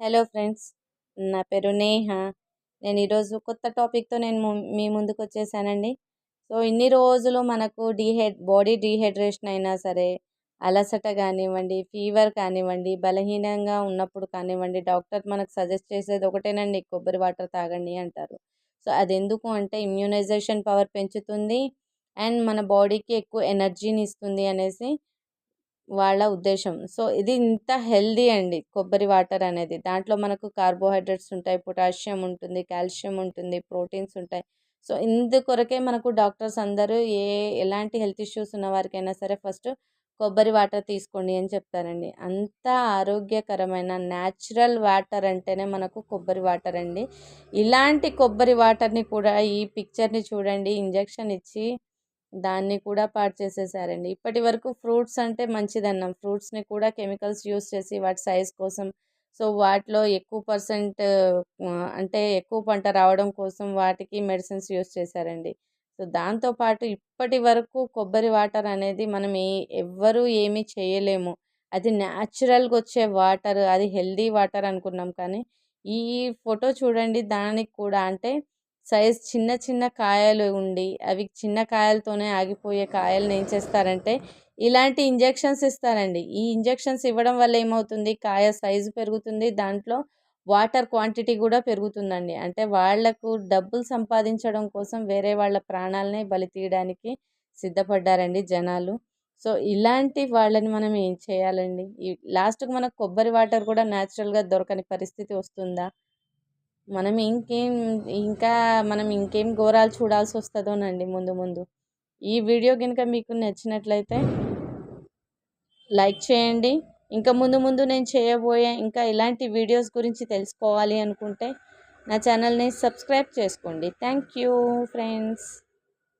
Hello friends నా పేరు నేహ. నేను ఈరోజు కొత్త టాపిక్తో నేను మీ ముందుకు వచ్చేసానండి. సో ఇన్ని రోజులు మనకు డీహైడ్ బాడీ డీహైడ్రేషన్ అయినా సరే అలసట కానివ్వండి ఫీవర్ కానివ్వండి బలహీనంగా ఉన్నప్పుడు కానివ్వండి డాక్టర్ మనకు సజెస్ట్ చేసేది ఒకటేనండి కొబ్బరి వాటర్ తాగండి అంటారు. సో అది ఎందుకు అంటే ఇమ్యూనైజేషన్ పవర్ పెంచుతుంది అండ్ మన బాడీకి ఎక్కువ ఎనర్జీని ఇస్తుంది అనేసి వాళ్ళ ఉద్దేశం. సో ఇది ఇంత హెల్దీ అండి కొబ్బరి వాటర్ అనేది. దాంట్లో మనకు కార్బోహైడ్రేట్స్ ఉంటాయి పొటాషియం ఉంటుంది కాల్షియం ఉంటుంది ప్రోటీన్స్ ఉంటాయి. సో ఇందుకొరకే మనకు డాక్టర్స్ అందరూ ఏ ఎలాంటి హెల్త్ ఇష్యూస్ ఉన్న వారికైనా సరే ఫస్ట్ కొబ్బరి వాటర్ తీసుకోండి అని చెప్తారండి. అంత ఆరోగ్యకరమైన న్యాచురల్ వాటర్ అంటేనే మనకు కొబ్బరి వాటర్ అండి. ఇలాంటి కొబ్బరి వాటర్ని కూడా ఈ పిక్చర్ని చూడండి ఇంజెక్షన్ ఇచ్చి దాన్ని కూడా పాడు చేసేసారండి. ఇప్పటి వరకు ఫ్రూట్స్ అంటే మంచిదన్నాం. ఫ్రూట్స్ని కూడా కెమికల్స్ యూస్ చేసి వాటి సైజ్ కోసం సో వాటిలో ఎక్కువ పర్సెంట్ అంటే ఎక్కువ పంట రావడం కోసం వాటికి మెడిసిన్స్ యూస్ చేశారండి. సో దాంతోపాటు ఇప్పటి వరకు కొబ్బరి వాటర్ అనేది మనం ఏ ఎవ్వరూ ఏమీ చేయలేము. అది న్యాచురల్గా వచ్చే వాటర్ అది హెల్దీ వాటర్ అనుకున్నాం కానీ ఈ ఫోటో చూడండి దానికి కూడా అంటే సైజ్ చిన్న చిన్న కాయలు ఉండి అవి చిన్న కాయలతోనే ఆగిపోయే కాయలను ఏం చేస్తారంటే ఇలాంటి ఇంజెక్షన్స్ ఇస్తారండి. ఈ ఇంజెక్షన్స్ ఇవ్వడం వల్ల ఏమవుతుంది? కాయ సైజు పెరుగుతుంది దాంట్లో వాటర్ క్వాంటిటీ కూడా పెరుగుతుందండి. అంటే వాళ్ళకు డబ్బులు సంపాదించడం కోసం వేరే వాళ్ళ ప్రాణాలనే బలి తీయడానికి సిద్ధపడ్డారండి జనాలు. సో ఇలాంటి వాళ్ళని మనం ఏం చేయాలండి? ఈ లాస్ట్కి మనకు కొబ్బరి వాటర్ కూడా న్యాచురల్గా దొరకని పరిస్థితి వస్తుందా? మనం ఇంకేం ఇంకా మనం ఇంకేం ఘోరాలు చూడాల్సి వస్తుందోనండి ముందు ముందు. ఈ వీడియో కనుక మీకు నచ్చినట్లయితే లైక్ చేయండి. ఇంకా ముందు ముందు నేను చేయబోయే ఇంకా ఇలాంటి వీడియోస్ గురించి తెలుసుకోవాలి అనుకుంటే నా ఛానల్ని సబ్స్క్రైబ్ చేసుకోండి. Thank you friends.